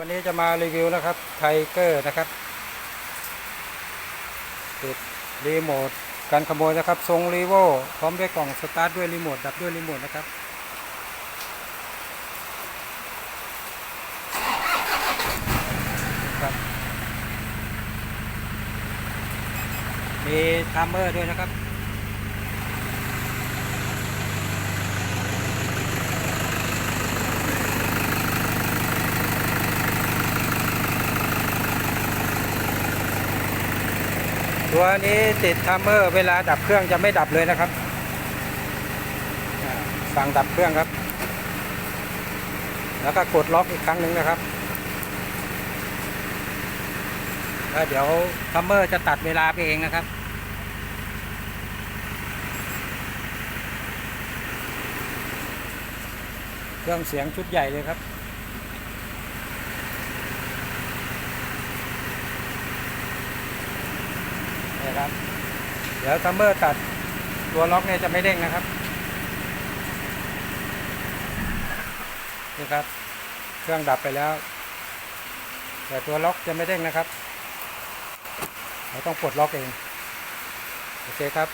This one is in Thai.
วันนี้จะมารีวิวนะครับไทเกอร์นะครับติดรีโมทการขโมยนะครับทรงรีโวพร้อมด้วยกล่องสตาร์ทด้วยรีโมทดับด้วยรีโมทนะครับครับมีทัมเมอร์ด้วยนะครับ ตัวนี้ติดทัมเมอร์เวลาดับเครื่องจะไม่ดับเลยนะครับสั่งดับเครื่องครับ แล้วก็กดล็อกอีกครั้งหนึ่งนะครับแล้วเดี๋ยวทัมเมอร์จะตัดเวลาไปเองนะครับเครื่องเสียงชุดใหญ่เลยครับ นี่ครับ เดี๋ยวซัมเมอร์ตัดตัวล็อกเนี่ยจะไม่เด้งนะครับนี่ครับ เครื่องดับไปแล้ว แต่ตัวล็อกจะไม่เด้งนะครับ เราต้องปลดล็อกเอง โอเคครับ